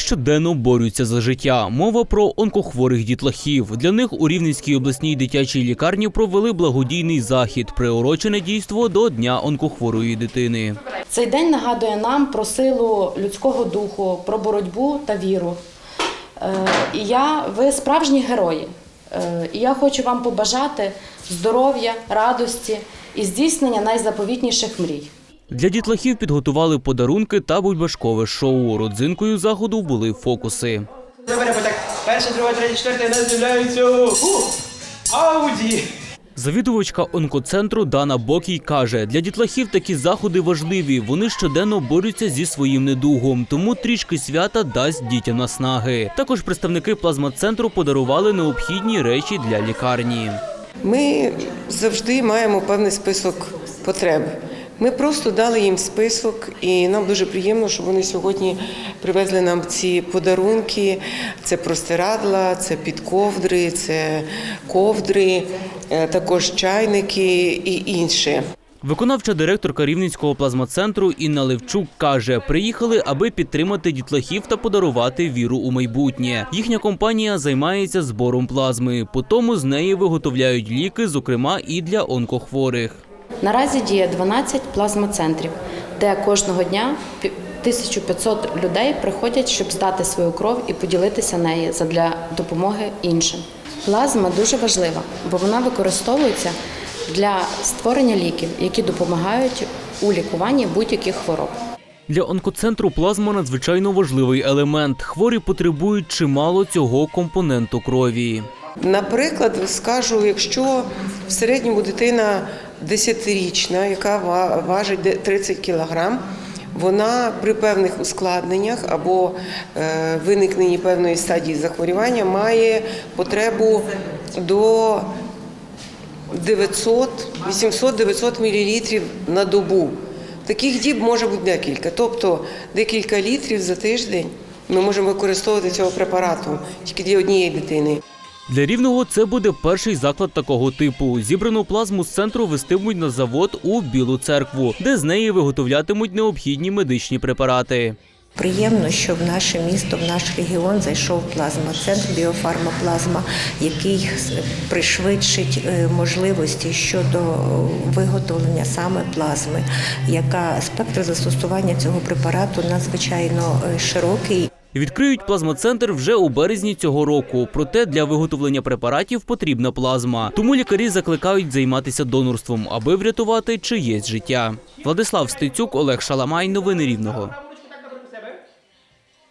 щоденно борються за життя. Мова про онкохворих дітлахів. Для них у Рівненській обласній дитячій лікарні провели благодійний захід, приурочене дійство до Дня онкохворої дитини. Цей день нагадує нам про силу людського духу, про боротьбу та віру. Е, І я, ви справжні герої. Е, І я хочу вам побажати здоров'я, радості і здійснення найзаповітніших мрій. Для дітлахів підготували подарунки та бульбашкове шоу. Родзинкою заходу були фокуси. Перше, друге, третє, четверте, нас з'являються Ауді. Завідувачка онкоцентру Дана Бокій каже, для дітлахів такі заходи важливі. Вони щоденно борються зі своїм недугом, тому трішки свята дасть дітям наснаги. Також представники плазмацентру подарували необхідні речі для лікарні. Ми завжди маємо певний список потреб. Ми просто дали їм список, і нам дуже приємно, що вони сьогодні привезли нам ці подарунки. Це простирадла, це підковдри, це ковдри, е, також чайники і інше. Виконавча директорка Рівненського плазмацентру Інна Левчук каже, приїхали, аби підтримати дітлахів та подарувати віру у майбутнє. Їхня компанія займається збором плазми. По тому з неї виготовляють ліки, зокрема і для онкохворих. Наразі діє 12 плазмоцентрів, де кожного дня пі- 1500 людей приходять, щоб здати свою кров і поділитися нею задля допомоги іншим. Плазма дуже важлива, бо вона використовується для створення ліків, які допомагають у лікуванні будь-яких хвороб. Для онкоцентру плазма надзвичайно важливий елемент. Хворі потребують чимало цього компоненту крові. Наприклад, скажу, якщо в середньому дитина 10-річна, яка важить 30 кілограм, вона при певних ускладненнях або е, виникненні певної стадії захворювання має потребу до 900, 800-900 мл на добу. Таких діб може бути декілька, тобто декілька літрів за тиждень ми можемо використовувати цього препарату тільки для однієї дитини. Для рівного це буде перший заклад такого типу. Зібрану плазму з центру вестимуть на завод у Білу церкву, де з неї виготовлятимуть необхідні медичні препарати. Приємно, що в наше місто, в наш регіон зайшов плазма-центр біофармаплазма, який пришвидшить е, можливості щодо виготовлення саме плазми, яка спектр застосування цього препарату надзвичайно е, широкий. Відкриють плазмоцентр вже у березні цього року. Проте для виготовлення препаратів потрібна плазма. Тому лікарі закликають займатися донорством, аби врятувати чиєсь життя. Владислав Стецюк, Олег Шаламай. Новини Рівного.